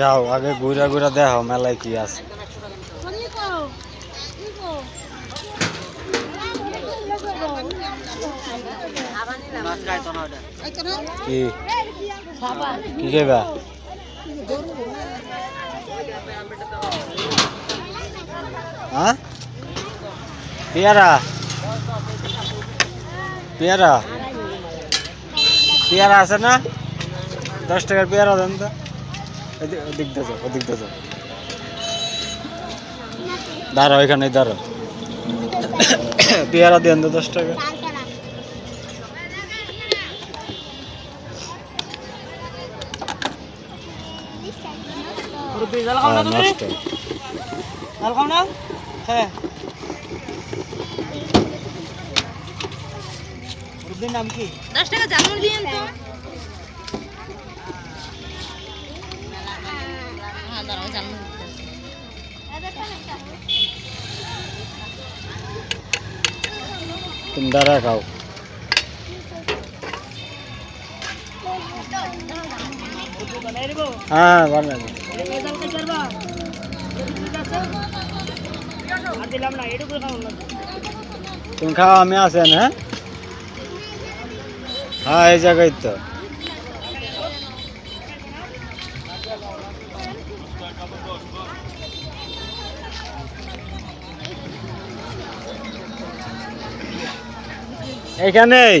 যাও আগে ঘুরা ঘুরা দেখো মেলায় কি আছে কি কি খাইবা হ্যাঁ পেয়ারা পেয়ারা পেয়ারা আছে না দশ টাকার পেয়ারা দেন তো এদি- ওদিক দিয়ে যাও ওদিক দিয়ে যাও। দাঁড়ো এখানে দাঁড়ো পেয়ারা দেন তো দশ টাকা। হ্যাঁ, নষ্ট। হ্যাঁ নাম কি দশ টাকা জামুন দিয়েন তো দিতেছি। তুমি দাঁড়া খাও হ্যাঁ লাগবে তুমি খাও আমি আছেন হ্যাঁ হ্যাঁ এই জায়গায় তো এইখানেই